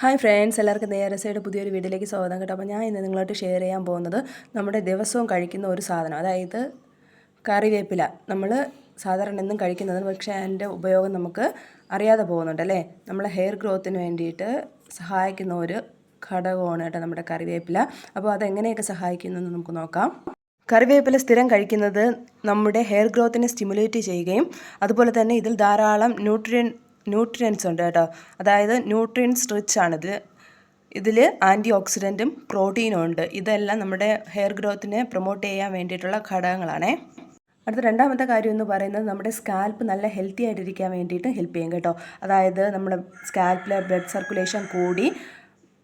Hi friends എല്ലാവർക്കും നേരസയുടെ പുതിയൊരു വീഡിയോയിലേക്ക് സ്വാഗതം കേട്ടോ. അപ്പോൾ ഞാൻ ഇന്ന് നിങ്ങളോട്ട് ഷെയർ ചെയ്യാൻ പോകുന്നത് നമ്മുടെ ദിവസവും കഴിക്കുന്ന ഒരു സാധനം. അതായത് കറിവേപ്പില. നമ്മൾ സാധാരണ എന്നും കഴിക്കുന്നത് പക്ഷേ അതിന്റെ ഉപയോഗം നമുക്ക് അറിയാതെ പോകുന്നുണ്ട് അല്ലേ? നമ്മളെ ഹെയർ ഗ്രോത്തിന് വേണ്ടിയിട്ട് സഹായിക്കുന്ന ഒരു ഘടകമാണ് കേട്ടോ നമ്മുടെ കറിവേപ്പില. അപ്പോൾ അതെങ്ങനെയൊക്കെ സഹായിക്കുന്നു എന്ന് നമുക്ക് നോക്കാം. കറിവേപ്പില സ്ഥിരം കഴിക്കുന്നത് നമ്മുടെ ഹെയർ ഗ്രോത്തിനെ സ്റ്റിമുലേറ്റ് ചെയ്യുകയും അതുപോലെ തന്നെ ഇതിൽ ധാരാളം ന്യൂട്രിയൻ ന്യൂട്രിയൻസ് ഉണ്ട് കേട്ടോ. അതായത് ന്യൂട്രിയൻസ് റിച്ച് ആണിത്. ഇതിൽ ആന്റി ഓക്സിഡന്റും പ്രോട്ടീനും ഉണ്ട്. ഇതെല്ലാം നമ്മുടെ ഹെയർ ഗ്രോത്തിനെ പ്രൊമോട്ട് ചെയ്യാൻ വേണ്ടിയിട്ടുള്ള ഘടകങ്ങളാണേ. അടുത്ത രണ്ടാമത്തെ കാര്യം എന്ന് പറയുന്നത് നമ്മുടെ സ്കാൽപ്പ് നല്ല ഹെൽത്തി ആയിട്ടിരിക്കാൻ വേണ്ടിയിട്ട് ഹെൽപ്പ് ചെയ്യും കേട്ടോ. അതായത് നമ്മുടെ സ്കാൽപ്പിലെ ബ്ലഡ് സർക്കുലേഷൻ കൂടി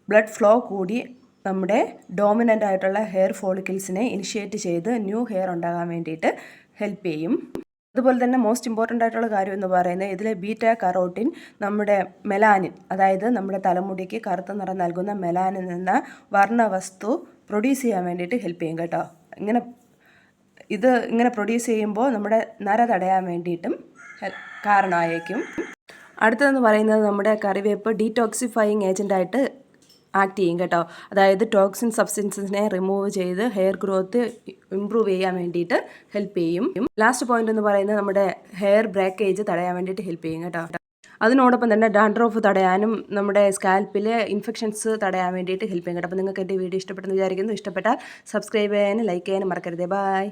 ബ്ലഡ് ഫ്ലോ കൂടി നമ്മുടെ ഡോമിനന്റ് ആയിട്ടുള്ള ഹെയർ ഫോളിക്കിൾസിനെ ഇനിഷ്യേറ്റ് ചെയ്ത് ന്യൂ ഹെയർ ഉണ്ടാകാൻ വേണ്ടിയിട്ട് ഹെൽപ്പ് ചെയ്യും. അതുപോലെ തന്നെ മോസ്റ്റ് ഇമ്പോർട്ടന്റ് ആയിട്ടുള്ള കാര്യം എന്ന് പറയുന്നത് ഇതിലെ ബീറ്റ കറോട്ടിൻ നമ്മുടെ മെലാനിൻ അതായത് നമ്മുടെ തലമുടിക്ക് കറുത്ത നിറം നൽകുന്ന മെലാനിൻ എന്ന വർണവസ്തു പ്രൊഡ്യൂസ് ചെയ്യാൻ വേണ്ടിയിട്ട് ഹെൽപ്പ് ചെയ്യും കേട്ടോ. ഇങ്ങനെ ഇത് ഇങ്ങനെ പ്രൊഡ്യൂസ് ചെയ്യുമ്പോൾ നമ്മുടെ നര തടയാൻ വേണ്ടിയിട്ടും കാരണമായേക്കും. അടുത്തതെന്ന് പറയുന്നത് നമ്മുടെ കറിവേപ്പ് ഡീറ്റോക്സിഫയിങ് ഏജന്റായിട്ട് ആക്ട് ചെയ്യും കേട്ടോ. അതായത് ടോക്സിൻ സബ്സ്റ്റൻസിനെ റിമൂവ് ചെയ്ത് ഹെയർ ഗ്രോത്ത് ഇമ്പ്രൂവ് ചെയ്യാൻ വേണ്ടിയിട്ട് ഹെൽപ്പ് ചെയ്യും. ലാസ്റ്റ് പോയിന്റ് എന്ന് പറയുന്നത് നമ്മുടെ ഹെയർ ബ്രേക്കേജ് തടയാൻ വേണ്ടിയിട്ട് ഹെൽപ്പ് ചെയ്യും കേട്ടോ. അതിനോടൊപ്പം തന്നെ ഡാൻഡ്രോഫ് തടയാനും നമ്മുടെ സ്കാൽപ്പിലെ ഇൻഫെക്ഷൻസ് തടയാൻ വേണ്ടിയിട്ട് ഹെൽപ്പ് ചെയ്യും കേട്ടോ. അപ്പോൾ നിങ്ങൾക്ക് എന്റെ വീഡിയോ ഇഷ്ടപ്പെട്ടെന്ന് വിചാരിക്കുന്നു. ഇഷ്ടപ്പെട്ടാൽ സബ്സ്ക്രൈബ് ചെയ്യാനും ലൈക്ക് ചെയ്യാനും മറക്കരുത്. ബൈ